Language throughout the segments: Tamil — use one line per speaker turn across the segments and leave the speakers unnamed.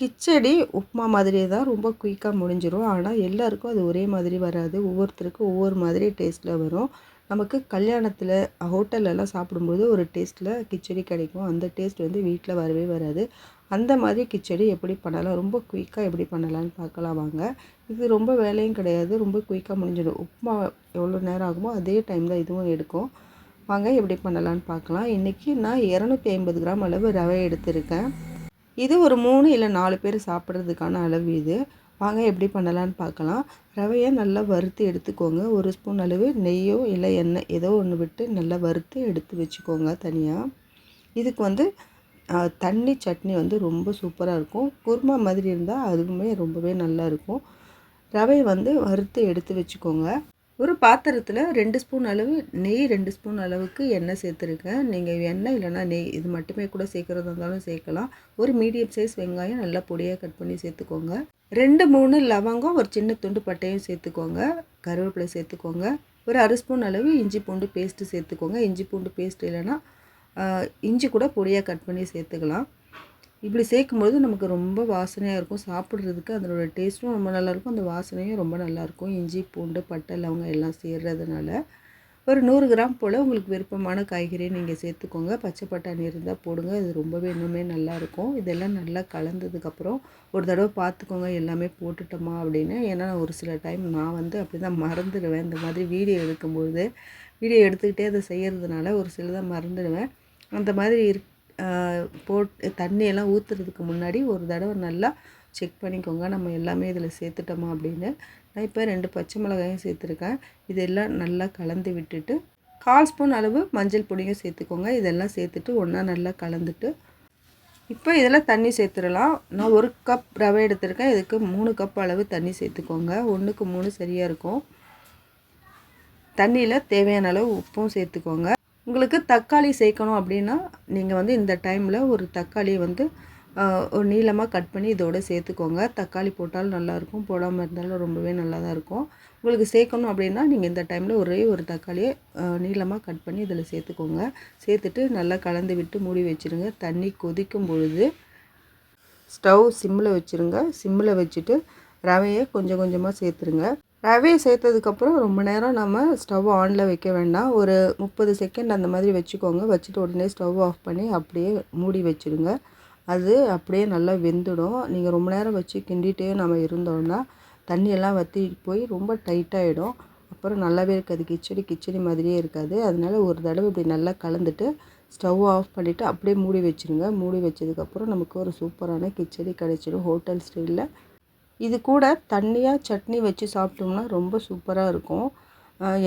கிச்சடி உப்புமா மாதிரியே தான் ரொம்ப குயிக்காக முடிஞ்சிடும் ஆனால் எல்லாருக்கும் அது ஒரே மாதிரி வராது. ஒவ்வொருத்தருக்கும் ஒவ்வொரு மாதிரி டேஸ்ட்டில் வரும். நமக்கு கல்யாணத்தில் ஹோட்டல்லலாம் சாப்பிடும்போது ஒரு டேஸ்ட்டில் கிச்சடி கிடைக்கும். அந்த டேஸ்ட் வந்து வீட்டில் வரவே வராது. அந்த மாதிரி கிச்சடி எப்படி பண்ணலாம்? ரொம்ப குயிக்காக எப்படி பண்ணலான்னு பார்க்கலாம் வாங்க. இது ரொம்ப வேலையும் கிடையாது. ரொம்ப குயிக்காக முடிஞ்சிடும். உப்புமா எவ்வளோ நேரம் ஆகுமோ அதே டைம் தான் இதுவும் எடுக்கும். வாங்க எப்படி பண்ணலான்னு பார்க்கலாம். இன்றைக்கி நான் இரநூத்தி ஐம்பது கிராம் அளவு ரவை எடுத்திருக்கேன். இது ஒரு மூணு இல்லை நாலு பேர் சாப்பிட்றதுக்கான அளவு இது. வாங்க எப்படி பண்ணலான்னு பார்க்கலாம். ரவையை நல்லா வறுத்து எடுத்துக்கோங்க. ஒரு ஸ்பூன் அளவு நெய்யோ இல்லை எண்ணெய் ஏதோ ஒன்று விட்டு நல்லா வறுத்து எடுத்து வச்சுக்கோங்க தனியாக இதுக்கு வந்து தண்ணி சட்னி வந்து ரொம்ப சூப்பராக இருக்கும். குருமா மாதிரி இருந்தால் அதுவுமே ரொம்பவே நல்லா இருக்கும். ரவையை வந்து வறுத்து எடுத்து வச்சுக்கோங்க. ஒரு பாத்திரத்தில் ரெண்டு ஸ்பூன் அளவு நெய் ரெண்டு ஸ்பூன் அளவுக்கு எண்ணெய் சேர்த்துருக்கேன். நீங்கள் எண்ணெய் இல்லைனா நெய் இது மட்டுமே கூட சேர்க்குறதா இருந்தாலும் சேர்க்கலாம். ஒரு மீடியம் சைஸ் வெங்காயம் நல்லா பொடியாக கட் பண்ணி சேர்த்துக்கோங்க. ரெண்டு மூணு லவங்கம் ஒரு சின்ன துண்டு பட்டையும் சேர்த்துக்கோங்க. கருவேப்பிலை சேர்த்துக்கோங்க. ஒரு அரை ஸ்பூன் அளவு இஞ்சி பூண்டு பேஸ்ட்டு சேர்த்துக்கோங்க. இஞ்சி பூண்டு பேஸ்ட் இல்லைன்னா இஞ்சி கூட பொடியாக கட் பண்ணி சேர்த்துக்கலாம். இப்படி சேர்க்கும்போது நமக்கு ரொம்ப வாசனையாக இருக்கும். சாப்பிட்றதுக்கு அதனோட டேஸ்ட்டும் ரொம்ப நல்லாயிருக்கும் அந்த வாசனையும் ரொம்ப நல்லாயிருக்கும் இஞ்சி பூண்டு பட்டை லவங்கம் எல்லாம் சேர்றதுனால. ஒரு நூறு கிராம் போல் உங்களுக்கு விருப்பமான காய்கறியை நீங்கள் சேர்த்துக்கோங்க. பச்சை பட்டாணி இருந்தால் போடுங்க. இது ரொம்பவே இன்னுமே நல்லாயிருக்கும் இதெல்லாம் நல்லா கலந்ததுக்கப்புறம் ஒரு தடவை பார்த்துக்கோங்க. எல்லாமே போட்டுட்டோமா அப்படின்னு. ஏன்னா ஒரு சில டைம் நான் வந்து அப்படி தான் மறந்துடுவேன். இந்த மாதிரி வீடியோ எடுக்கும்போது வீடியோ எடுத்துக்கிட்டே அதை செய்கிறதுனால ஒரு சிலதாக மறந்துடுவேன். அந்த மாதிரி இருக்கு போட் தண்ணியெல்லாம் ஊற்றுறதுக்கு முன்னாடி ஒரு தடவை நல்லா செக் பண்ணிக்கோங்க. நம்ம எல்லாமே இதில் சேர்த்துட்டோமா அப்படின்னு. நான் இப்போ ரெண்டு பச்சை மிளகாயும் சேர்த்துருக்கேன். இதெல்லாம் நல்லா கலந்து விட்டுட்டு கால் ஸ்பூன் அளவு மஞ்சள் பொடியும் சேர்த்துக்கோங்க. இதெல்லாம் சேர்த்துட்டு ஒன்றா நல்லா கலந்துட்டு. இப்போ இதில் தண்ணி சேர்த்துடலாம். நான் ஒரு கப் ரவை எடுத்திருக்கேன். இதுக்கு மூணு கப் அளவு தண்ணி சேர்த்துக்கோங்க. ஒன்றுக்கு மூணு சரியாக இருக்கும். தண்ணியில் தேவையான அளவு உப்பும் சேர்த்துக்கோங்க. உங்களுக்கு தக்காளி சேர்க்கணும் அப்படின்னா நீங்கள் வந்து இந்த டைமில் ஒரு தக்காளியை வந்து ஒரு நீளமாக கட் பண்ணி இதோடு சேர்த்துக்கோங்க. தக்காளி போட்டாலும் நல்லாயிருக்கும் போடாமல் இருந்தாலும் ரொம்பவே நல்லா தான் இருக்கும். உங்களுக்கு சேர்க்கணும் அப்படின்னா நீங்கள் இந்த டைமில் ஒரே ஒரு தக்காளியை நீளமாக கட் பண்ணி இதில் சேர்த்துக்கோங்க. சேர்த்துட்டு நல்லா கலந்து விட்டு மூடி வச்சுருங்க. தண்ணி கொதிக்கும் பொழுது ஸ்டவ் சிம்மில் வச்சுருங்க. சிம்மில் வச்சுட்டு ரவையை கொஞ்சம் கொஞ்சமாக சேர்த்துருங்க. ரவையை சேர்த்ததுக்கப்புறம் ரொம்ப நேரம் நம்ம ஸ்டவ் ஆனில் வைக்க வேண்டாம். ஒரு முப்பது செகண்ட் அந்த மாதிரி வச்சுக்கோங்க. வச்சுட்டு உடனே ஸ்டவ் ஆஃப் பண்ணி அப்படியே மூடி வச்சுருங்க. அது அப்படியே நல்லா வெந்துடும். நீங்கள் ரொம்ப நேரம் வச்சு கிண்டிகிட்டே நம்ம இருந்தோம்னா தண்ணியெல்லாம் வற்றி போய் ரொம்ப டைட்டாகிடும் அப்புறம் நல்லாவே இருக்காது. கிச்சடி கிச்சடி மாதிரியே இருக்காது. அதனால் ஒரு தடவை இப்படி நல்லா கலந்துட்டு ஸ்டவ் ஆஃப் பண்ணிவிட்டு அப்படியே மூடி வச்சுருங்க. மூடி வச்சதுக்கப்புறம் நமக்கு ஒரு சூப்பரான கிச்சடி கிடச்சிடும் ஹோட்டல் ஸ்டைலில். இது கூட தண்ணியாக சட்னி வச்சு சாப்பிட்டோம்னா ரொம்ப சூப்பராக இருக்கும்.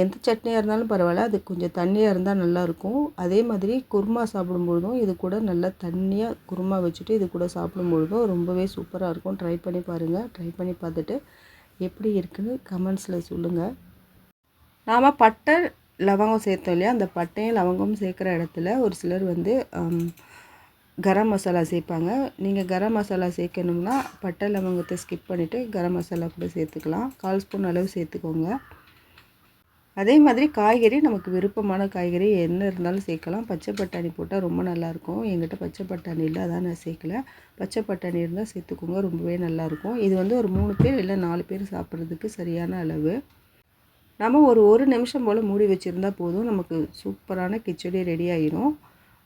எந்த சட்னியாக இருந்தாலும் பரவாயில்ல. அது கொஞ்சம் தண்ணியாக இருந்தால் நல்லாயிருக்கும் அதே மாதிரி குருமா சாப்பிடும்பொழுதும் இது கூட நல்லா தண்ணியாக குருமா வச்சுட்டு இது கூட சாப்பிடும்பொழுதும் ரொம்பவே சூப்பராக இருக்கும். ட்ரை பண்ணி பாருங்கள் ட்ரை பண்ணி பார்த்துட்டு எப்படி இருக்குன்னு கமெண்ட்ஸில் சொல்லுங்கள் நாம் பட்டை லவங்கம் சேர்த்தோம் இல்லையா? அந்த பட்டையும் லவங்கமும் சேர்க்குற இடத்துல ஒரு சிலர் வந்து கரம் மசாலா சேர்ப்பாங்க. நீங்கள் கரம் மசாலா சேர்க்கணும்னா பட்டை லவங்கத்தை ஸ்கிப் பண்ணிவிட்டு கரம் மசாலா கூட சேர்த்துக்கலாம். கால் ஸ்பூன் அளவு சேர்த்துக்கோங்க. அதே மாதிரி காய்கறி நமக்கு விருப்பமான காய்கறி என்ன இருந்தாலும் சேர்க்கலாம். பச்சை பட்டாணி போட்டால் ரொம்ப நல்லாயிருக்கும். எங்கிட்ட பச்சை பட்டாணி இல்லை அதான் நான் சேர்க்கல. பச்சை பட்டாணி இருந்தால் சேர்த்துக்கோங்க ரொம்பவே நல்லாயிருக்கும். இது வந்து ஒரு மூணு பேர் இல்லை நாலு பேர் சாப்பிட்றதுக்கு சரியான அளவு. நம்ம ஒரு ஒரு நிமிஷம் போல் மூடி வச்சுருந்தா போதும். நமக்கு சூப்பரான கிச்சடி ரெடி ஆகிடும்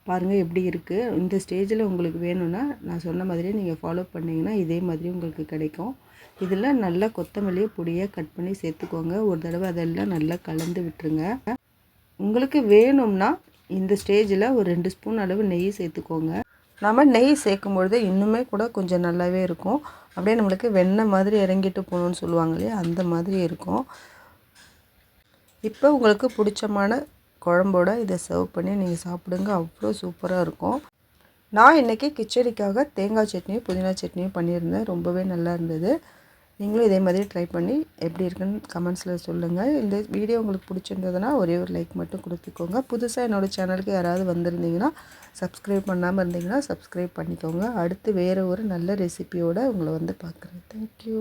பாருங்கள் எப்படி இருக்குது இந்த ஸ்டேஜில் உங்களுக்கு வேணும்னா நான் சொன்ன மாதிரியே நீங்கள் ஃபாலோ பண்ணிங்கன்னா இதே மாதிரி உங்களுக்கு கிடைக்கும். இதில் நல்லா கொத்தமல்லியை பொடியாக கட் பண்ணி சேர்த்துக்கோங்க. ஒரு தடவை அதெல்லாம் நல்லா கலந்து விட்டுருங்க. உங்களுக்கு வேணும்னா இந்த ஸ்டேஜில் ஒரு ரெண்டு ஸ்பூன் அளவு நெய் சேர்த்துக்கோங்க. நம்ம நெய் சேர்க்கும் பொழுது இன்னுமே கூட கொஞ்சம் நல்லாவே இருக்கும். அப்படியே நம்மளுக்கு வெண்ணெய் மாதிரி இறங்கிட்டு போகணுன்னு சொல்லுவாங்க இல்லையா அந்த மாதிரி இருக்கும். இப்போ உங்களுக்கு பிடிச்சமான குழம்போட இதை சர்வ் பண்ணி நீங்கள் சாப்பிடுங்க. அவ்வளோ சூப்பராக இருக்கும். நான் இன்றைக்கி கிச்சடிக்காக தேங்காய் சட்னியும் புதினா சட்னியும் பண்ணியிருந்தேன். ரொம்பவே நல்லா இருந்தது. நீங்களும் இதே மாதிரி ட்ரை பண்ணி எப்படி இருக்குன்னு கமெண்ட்ஸில் சொல்லுங்கள் இந்த வீடியோ உங்களுக்கு பிடிச்சிருந்ததுன்னா ஒரே ஒரு லைக் மட்டும் கொடுத்துக்கோங்க. புதுசாக என்னோடய சேனலுக்கு யாராவது வந்திருந்தீங்கன்னா சப்ஸ்கிரைப் பண்ணாமல் இருந்தீங்கன்னா சப்ஸ்கிரைப் பண்ணிக்கோங்க. அடுத்து வேறு ஒரு நல்ல ரெசிபியோடு உங்களை வந்து பார்க்குறேன். தேங்க்யூ